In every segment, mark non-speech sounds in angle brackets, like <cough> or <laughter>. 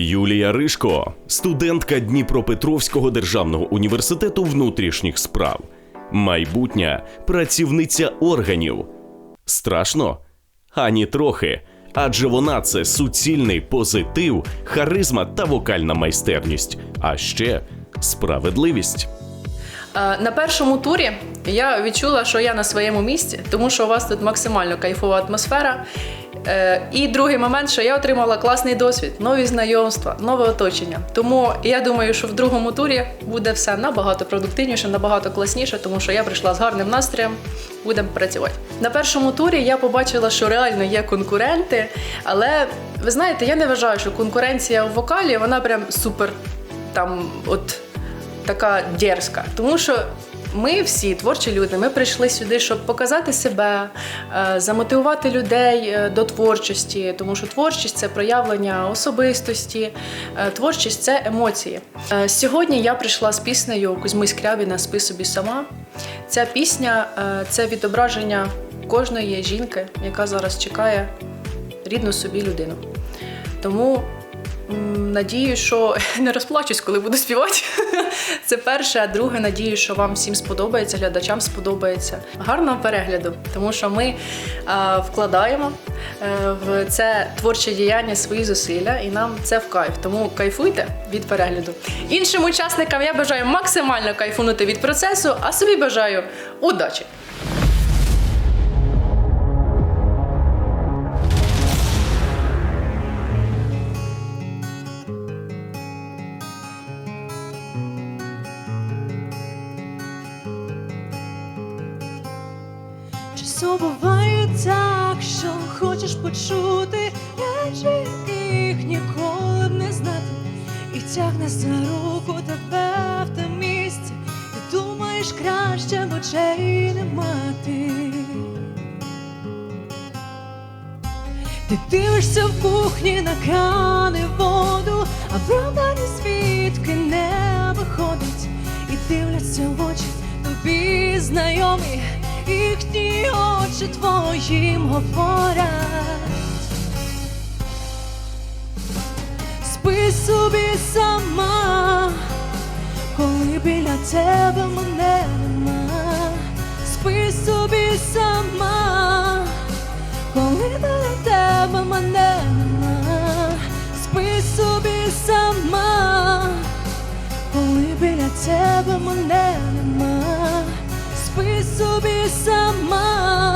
Юлія Ришко, студентка Дніпропетровського державного університету внутрішніх справ, майбутня працівниця органів. Страшно? Ані трохи. Адже вона це суцільний позитив, харизма та вокальна майстерність, а ще справедливість. Е, На першому турі я відчула, що я на своєму місці, тому що у вас тут максимально кайфова атмосфера. Е, І другий момент, що я отримала класний досвід, нові знайомства, нове оточення. Тому я думаю, що в другому турі буде все набагато продуктивніше, набагато класніше, тому що я прийшла з гарним настроєм. Будемо працювати. На першому турі я побачила, що реально є конкуренти, але ви знаєте, я не вважаю, що конкуренція в вокалі вона прям супер там от така дерзка. Тому що ми всі творчі люди, ми прийшли сюди, щоб показати себе, е, замотивувати людей е, до творчості, тому що творчість це проявлення особистості, е, творчість це емоції. Сьогодні я прийшла з піснею Кузьми Скрябіна Спи собі сама. Ця пісня це відображення кожної жінки, яка зараз чекає рідну собі людину. Тому надію, що <laughs> не розплачусь, коли буду співати. <laughs> Це перше, а друге, надію, що вам всім сподобається, глядачам сподобається. Гарного перегляду, тому що ми а, вкладаємо е, в це творче діяння свої зусилля, і нам це в кайф. Тому кайфуйте від перегляду. Іншим учасникам я бажаю максимально кайфунути від процесу, а собі бажаю удачі! Часом буває так, що хочеш почути речі, яких ніколи б не знати, і тягне за руку тебе в те місце, ти думаєш краще в очей не мати. Ти дивишся в кухні на крани воду, а правда ні звідки не виходить, і дивляться в очі тобі знайомі, їхні очі твоїм говорять. Спи собі сама, коли біля тебе мене нема. Спи собі сама, коли біля тебе мене нема. Спи собі сама, коли біля тебе мене нема. Спи собі сама,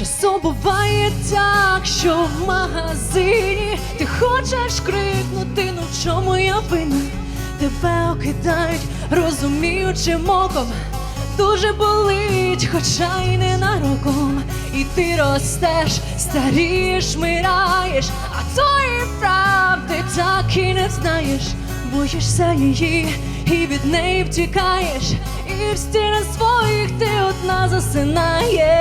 Часом буває так, що в магазині ти хочеш крикнути, ну чому я винна? Тебе окидають, розуміючим оком, дуже болить, хоча й ненароком. І ти ростеш, старієш, мираєш, а тої правди так і не знаєш. Боїшся її і від неї втікаєш, і в стінах своїх ти одна засинаєш.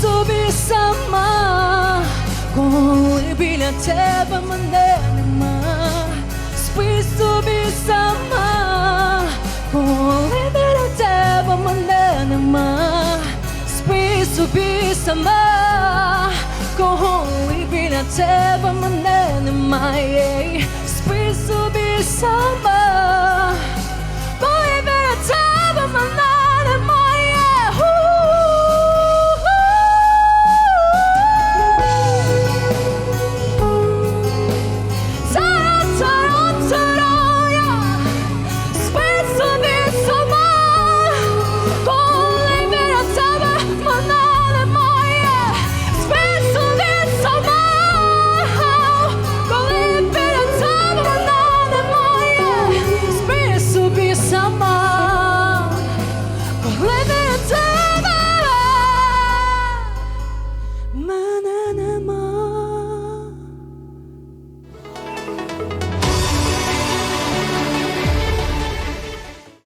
Собі сама, коли біля тебе мене нема. Спи собі сама, коли біля тебе мене нема. Спи собі сама, коли біля тебе мене немає. Спи собі.